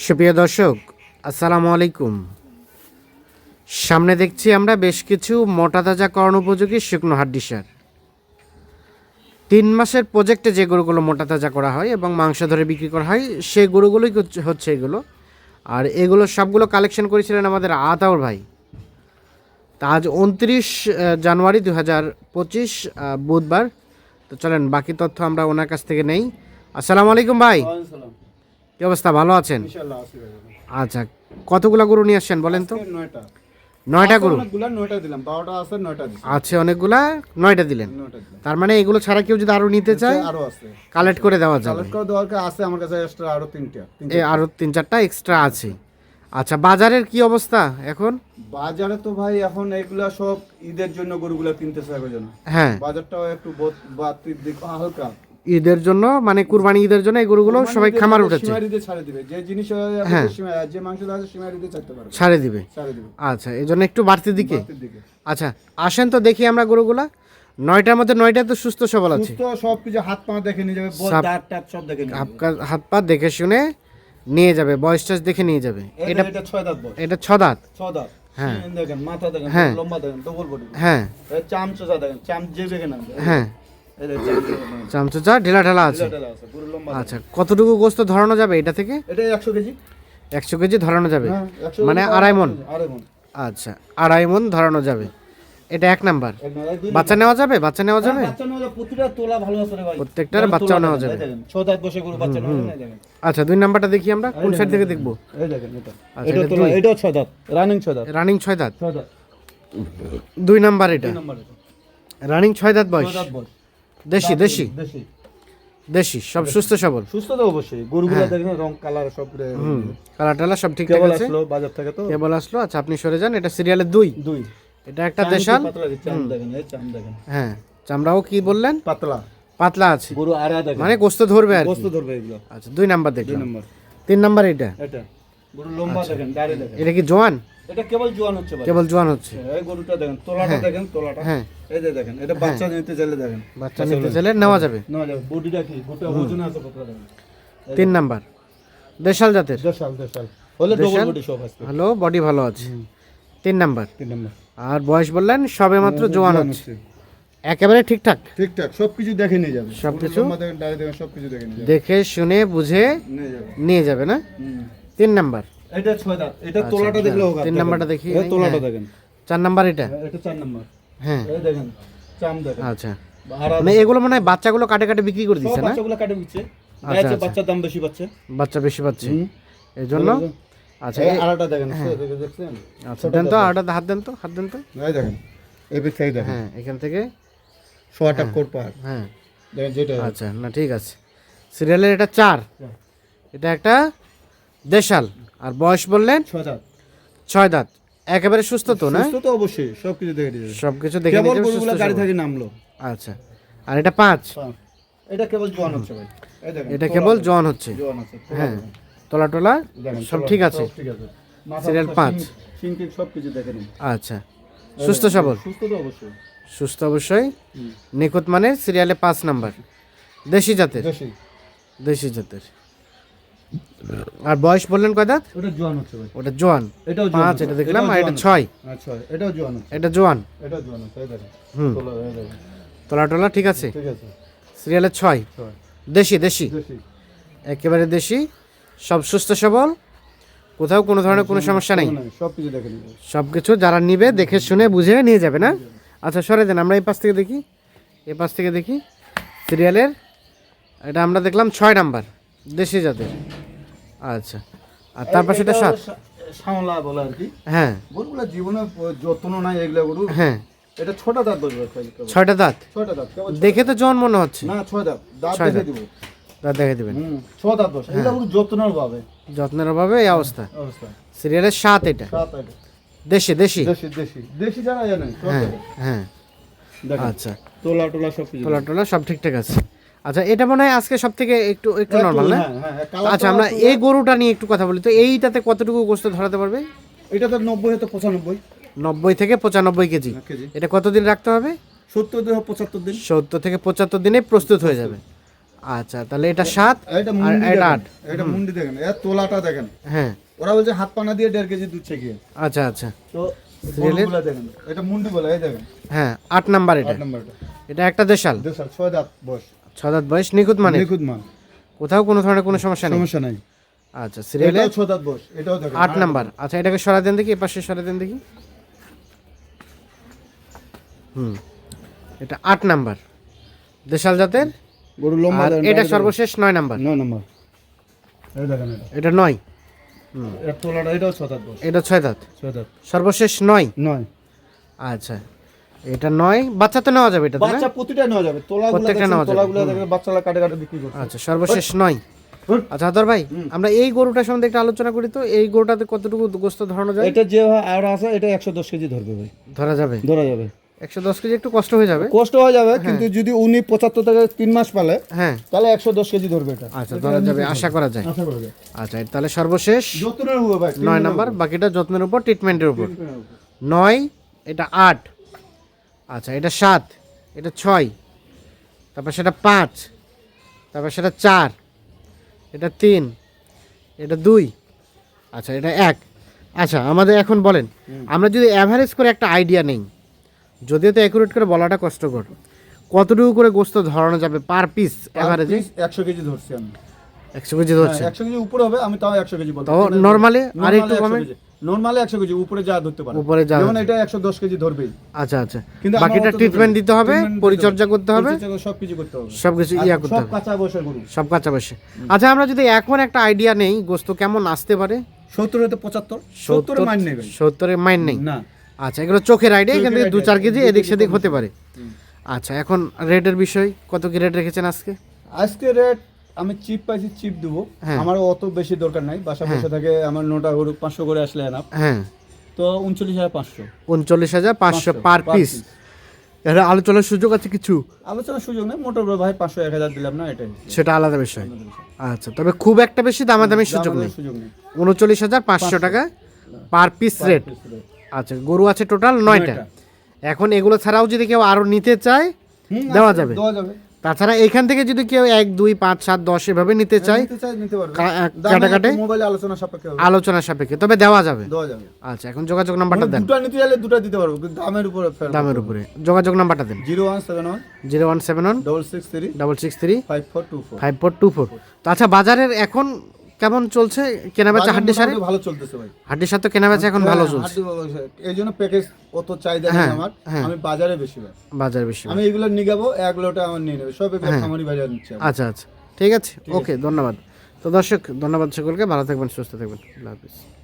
সুপ্রিয় দর্শক, আসসালামু আলাইকুম। সামনে দেখছি আমরা বেশ কিছু মোটা তাজা করণ উপযোগী শুকনো হাড্ডি সার। তিন মাসের প্রজেক্টে যে গরুগুলো মোটা তাজা করা হয় এবং মাংস ধরে বিক্রি করা হয়, সেই গরুগুলোই হচ্ছে- এগুলো। আর এগুলো সবগুলো কালেকশন করেছিলেন আমাদের আতাউর ভাই। তা আজ উনত্রিশ জানুয়ারি দু হাজার পঁচিশ বুধবার। তো চলেন, বাকি তথ্য আমরা ওনার কাছ থেকে নেই। আসসালামু আলাইকুম ভাই। কি অবস্থা? ভালো আছেন? আচ্ছা কতগুলা গরু নিয়ে আসছেন বলেন তো? নয়টা। গরু? আছে অনেকগুলা নয়টা দিলেন। তার মানে এগুলো ছাড়া কেউ যদি আরও নিতে চায় আরও আছে। কালেক্ট করে দেওয়া যাবে। দরকার আছে আমার কাছে এক্সট্রা আরও তিনটা। আরও তিন চারটা এক্সট্রা আছে। আচ্ছা বাজারের কি অবস্থা এখন? বাজারে তো ভাই এখন এগুলা সব ঈদের জন্য গরুগুলা কিনতে চাই জন্য হ্যাঁ। বাজারটাও একটু বাড়তির দিক হালকা। ঈদের জন্য মানে কুরবানি ঈদের জন্য এই গরুগুলো সবাই খামার উঠেছে। হ্যাঁ। ছাড়ে দিবে। আচ্ছা এই জন্য একটু বাড়তি দিকে? আচ্ছা আসেন তো দেখি আমরা গরুগুলা। নয়টার মধ্যে নয়টা তো সুস্থ সবল আছে। সবকিছু হাত পা দেখে নিয়ে যাবে সব- দেখে হাত পা- দেখে শুনে নিয়ে যাবে বয়স টয়স দেখে নিয়ে যাবে। এটা এটা এটা ছয় দাঁত এটা ছ দাঁত। হ্যাঁ। দেখেন মাথা দেখেন হ্যাঁ। লম্বা দেখেন ডবল বডি হ্যাঁ। চাম দেখেন চাম যে দেখেন হ্যাঁ। এই যে চাম চোষা দেখেন। চামচা ঢেলা ঢেলা আছে আচ্ছা কতটুকু গোস্ত ধরানো যাবে এটা থেকে? এটা একশো কেজি। একশো কেজি ধরানো যাবে? হ্যাঁ, 100 মানে আড়াই মণ। আচ্ছা আড়াই মন ধরানো যাবে। এটা এক নাম্বার। বাচ্চা নেওয়া যাবে? বাচ্চা নেওয়া যাবে? নেওয়া যাবে, প্রত্যেকটার বাচ্চাও নেওয়া যাবে। বাচ্চা নেওয়া আচ্ছা দুই নাম্বারটা দেখি আমরা কোন সাইড থেকে দেখব? আচ্ছা, রানিং ছ দাঁত রানিং ছয় দাঁত। দুই নাম্বার এটা। রানিং ছয় দাঁত বয়স। দেশি দেশি। দেশি। দেশি সব সুস্থ সবল। সুস্থ তো অবশ্যই। গরুগুলো দেখেন রং কালার সব কালার টালা সব ঠিকঠাক কেবল আছে। আসলো বাজার থেকে তো? কেবল আসলো আচ্ছা আপনি সরে যান এটা সিরিয়ালের দুই। দুই। এটা একটা দেশাল পাতলা দেখেন এই চাম দেখেন। হ্যাঁ চামড়াও কি বললেন? পাতলা। পাতলা আছে। গরু আড়া দেখেন। মানে গোস্ত ধরবে আর গোস্ত ধরবে এগুলো। আচ্ছা দুই নাম্বার দুই দেখলাম নম্বর। তিন নাম্বার এটা এটা। গরু লম্বা দেখেন দাঁড়িয়ে দেখেন। এটা কি জোয়ান? এটা কেবল জোয়ান হচ্ছে কেবল জোয়ান হচ্ছে। এই গরুটা দেখেন তোলাটা দেখেন তোলাটা। হ্যাঁ। এই যে দেখেন এটা বাচ্চা নিতে চাইলে দেখেন। বাচ্চা নিতে চাইলে নেওয়া যাবে। না যাবে। বডিটা কি? গোটা ওজন আছে কতটা দেখেন। তিন নাম্বার। দেশাল জাতের। দেশাল দেশাল। হলে ডবল বডি সব আছে হ্যালো বডি ভালো আছে। তিন নাম্বার। তিন নম্বর। আর বয়স বললেন সবে মাত্র জোয়ান হচ্ছে। একেবারে ঠিকঠাক? ঠিকঠাক সবকিছু দেখে নিয়ে যাবে। সবকিছু? দেখে শুনে বুঝে নিয়ে যাবে। না? তিন নাম্বার। এটা ছয় দাঁত। এটা তোলাটা দেখলে হোক তিন নাম্বারটা দেখি। এই তোলাটা হ্যাঁ। দেখেন। চার নাম্বার এটা? এটা চার নাম্বার। হ্যাঁ। এই দেখেন চাম দেখেন। আচ্ছা। মানে এগুলো মনে হয় বাচ্চাগুলো কাটে কাটে বিক্রি করে দিচ্ছে না? বাচ্চাগুলো কাটে দিচ্ছে আচ্ছা, আচ্ছা। আচ্ছা। দাম বেশি পাচ্ছে। বাচ্চা বেশি পাচ্ছে? এই জন্য আচ্ছা এই আড়াটা দেখেন দেখে দেখছেন? আচ্ছা দেন তো আরটা হাত দেন তো হাত দেন তো। এই দেখেন এই পিছ দেখেন। হ্যাঁ এখান থেকে। সোয়াটা কোট পার হ্যাঁ। দেখেন যেটা আচ্ছা না ঠিক আছে। সিরিয়ালের এটা চার। এটা একটা দেশাল। আর বয়স বললেন? ছয় দাঁত। ছয় দাঁত। একেবারে সুস্থ তো না? সুস্থ তো অবশ্যই সবকিছু দেখে দিয়ে সব কিছু দেখে কেবল গরুগুলো গাড়ি থেকে নামলো। আচ্ছা। আর এটা পাঁচ? এটা কেবল জোয়ান হচ্ছে ভাই। এটা কেবল জন হচ্ছে। জোয়ান আছে হ্যাঁ। তোলা টোলা? সব ঠিক আছে ঠিক আছে। সিরিয়াল পাঁচ। সবকিছু দেখে নিন। আচ্ছা। সুস্থ সবল? সুস্থ তো অবশ্যই। সুস্থ অবশ্যই। নিখুঁত মানে সিরিয়ালে পাঁচ নাম্বার। দেশি জাতের? দেশি জাতের। আর বয়স বললেন কয় দাঁত? ওটা জোয়ান হচ্ছে ভাই। ওটা জোয়ান। এটাও জোয়ান পাঁচ এটা দেখলাম আর এটা ছয়। আচ্ছা এটাও জোয়ান এটা জোয়ান। এটাও জোয়ান হচ্ছে হুম। তোলা, টোলা ঠিক আছে। ঠিক আছে। সিরিয়ালে ছয়। দেশি দেশি? একেবারে দেশি। সব সুস্থ সবল? কোথাও কোনো ধরনের কোনো সমস্যা নেই? সবকিছু দেখে নিন সব কিছু যারা নিবে দেখে শুনে বুঝে নিয়ে যাবে না? আচ্ছা সরে দেন আমরা এই পাশ থেকে দেখি। এই পাশ থেকে দেখি। সিরিয়ালের এটা আমরা দেখলাম ছয় নাম্বার। দেশি জাতের। আচ্ছা। আর তার পাশে এটা সাত। সামলা বলে আর কি। হ্যাঁ। গরুগুলা জীবনে যত্ন নাই এগুলা গরু হ্যাঁ। এটা ছটা দাঁত বলবে। ছয়টা দাঁত? ছয়টা দাঁত দেখে তো জন মনে হচ্ছে। না ছয় দাঁত। দাঁত দেখে দিব। দাঁত দেখে দেবেন। হুম ছ দাঁত বসে। এটা গরু যত্নের ভাবে যত্নের অভাবে এই অবস্থা। অবস্থা। সিরিয়ালের সাত এটা। সাত আট দেশি দেশি? দেশি দেশি। দেশি জানা জানেন হ্যাঁ হ্যাঁ। আচ্ছা। তোলা টোলা সব তোলা টোলা সব ঠিকঠাক আছে। আচ্ছা এটা মনে হয় আজকে সব থেকে একটু একটু নর্মাল না? হ্যাঁ হ্যাঁ আচ্ছা আমরা এই গরুটা নিয়ে একটু কথা বলি। তো এইটাতে কতটুকু গোস্ত ধরাতে পারবে? এটা তো নব্বই হয়তো পঁচানব্বই। নব্বই থেকে পঁচানব্বই কেজি। এটা কতদিন রাখতে হবে? সত্তর দিন পঁচাত্তর দিন। সত্তর থেকে পঁচাত্তর দিনে প্রস্তুত হয়ে যাবে। আচ্ছা তাহলে এটা সাত আর এটা আট। এটা মুন্ডি দেখেন এর তোলাটা দেখেন। হ্যাঁ। ওরা বলছে হাত পানা দিয়ে দেড় কেজি দুধ ছেঁকিয়ে। আচ্ছা আচ্ছা। তো দেখেন এটা মুন্ডি বলে এই দেখেন। হ্যাঁ আট নাম্বার এটা। এটা একটা দেশাল। দেশাল ছয় দাঁত বয়স। ছ দাঁত বয়স? নিখুঁত মানে? নিখুঁত মাল কোথাও কোনো ধরনের কোনো সমস্যা নেই? সমস্যা নাই। আচ্ছা সিরিয়ালে এটাও ছয় দাঁত বয়স এটাও দেখেন। আট নাম্বার। আচ্ছা এটাকে সরা দেন দেখি এ পাশে সরা দেন দেখি। হুম এটা আট নাম্বার। দেশাল জাতের? গরু লম্বা এটা সর্বশেষ নয় নাম্বার। নয় নাম্বার। এটা। নয়। এটা ছয় দাঁত। সর্বশেষ নয়? নয়। আচ্ছা। এটা নয় বাচ্চা তো নেওয়া যাবে এটা বাচ্চা প্রতিটা নেওয়া যাবে। তোলাগুলো প্রত্যেকটা নেওয়া যাবে। তোলাগুলো দেখেন বাচ্চারা কাটে কাটে বিক্রি করছে। আচ্ছা সর্বশেষ নয়। আচ্ছা হাতর ভাই আমরা এই গরুটার সম্বন্ধে একটু আলোচনা করি তো। এই গরুটাতে কতটুকু গোস্ত ধরানো যায়? এটা যে আর আছে এটা একশো দশ কেজি ধরবে ভাই। ধরা যাবে? ধরা যাবে। একশো দশ কেজি একটু কষ্ট হয়ে যাবে? কষ্ট হয়ে যাবে কিন্তু যদি উনি পঁচাত্তর থেকে তিন মাস পালে হ্যাঁ। তাহলে একশো দশ কেজি ধরবে এটা। আচ্ছা ধরা যাবে আশা করা যায়। আচ্ছা তাহলে সর্বশেষ যত্নের ভাই নয় নাম্বার বাকিটা যত্নের উপর ট্রিটমেন্টের উপর। নয় এটা আট। আচ্ছা এটা সাত এটা ছয় তারপর সেটা পাঁচ তারপর সেটা চার এটা তিন এটা দুই আচ্ছা এটা এক। আচ্ছা আমাদের এখন বলেন আমরা যদি অ্যাভারেজ করে একটা আইডিয়া নেই যদিও তো অ্যাকুরেট করে বলাটা কষ্টকর কতটুকু করে গোস্ত ধরানো যাবে পার পিস অ্যাভারেজে একশো কেজি ধরছি আমি। একশো কেজি ধরছি একশো কেজি উপরে হবে আমি তাও একশো কেজি বলব। normally আর একটু কমে? নর্মালি একশো কেজি উপরে যা ধরতে পারে। উপরে যা যেমন এটা একশো দশ কেজি ধরবেই। আচ্ছা আচ্ছা। কিন্তু বাকিটা ট্রিটমেন্ট দিতে হবে পরিচর্যা করতে হবে। সব কিছু করতে হবে। সব কিছু ইয়া করতে সব হবে। কাঁচা বয়সের গরু সব কাছাকাছি আচ্ছা আমরা যদি এখন একটা আইডিয়া নেই গোস্ত কেমন আসতে পারে? সত্তর হতে পঁচাত্তর। সত্তর মান নেবে সত্তরের মাইন নেই। না। আচ্ছা এগুলো চোখের আইডিয়া এখান থেকে চোখের দু idea, চার কেজি এদিক সেদিক হতে পারে। আচ্ছা এখন রেটের বিষয় কত কি রেট রেখেছেন আজকে? আজকে রেট আমি চিপ পাইছি চিপ দেবো। হ্যাঁ। আমার অত বেশি দরকার নাই। বাসা বসে থাকে আমার নটা গরু পাঁচশো করে আসলে এনাফ হ্যাঁ। তো উনচল্লিশ হাজার পাঁচশো। উনচল্লিশ হাজার পাঁচশো পার পিস। এটা আলোচনার সুযোগ আছে কিছু? আলোচনার সুযোগ নেই মোটর ভাই পাঁচশো এক হাজার দিলাম না এটাই। সেটা আলাদা বিষয়। আচ্ছা তবে খুব একটা বেশি দামাদামির সুযোগ নেই। সুযোগ নেই। উনচল্লিশ হাজার পাঁচশো টাকা পার পিস রেট আচ্ছা গরু আছে টোটাল নয়টা। এখন এগুলো ছাড়াও যদি কেউ আরও নিতে চায় দেওয়া যাবে। দেওয়া যাবে। তাছাড়া এখান থেকে যদি কেউ এক দুই পাঁচ সাত দশ এভাবে নিতে চাই নিতে পারবে। কা- আহ, দামে কাটাকাটি? একটু মোবাইলে আলোচনা সাপেক্ষে আলোচনা সাপেক্ষে। তবে দেওয়া যাবে। দেওয়া যাবে। আচ্ছা এখন যোগাযোগ নাম্বারটা দেন। দুটো নিতে চাইলে দুটো দিতে পারব দামের উপরে দামের উপরে। যোগাযোগ নাম্বারটা দেন। Zero one seven one zero one seven one double six three double six three five four two four. Five four two four. তো আচ্ছা বাজারের এখন কেমন চলছে? কেনাবেচা হাড্ডি সারে? ভালো চলতেছে ভাই। হাড্ডি সার তো কেনাবেচা এখন ভালো হ্যাঁ, চলছে। এই জন্য প্যাকেজ অত চাহিদা নেই হ্যাঁ, আমার। হ্যাঁ। আমি বাজারে বেশি ভাই। বাজার বেশি আমি এগুলো নিগাবো যাব এক লোটা আমার নিয়ে নেবে। সব এগুলো আমারই বাজার নিচ্ছে। আচ্ছা আচ্ছা। ঠিক আছে। ওকে ধন্যবাদ। তো দর্শক ধন্যবাদ সকলকে। ভালো থাকবেন সুস্থ থাকবেন। আল্লাহ হাফিজ।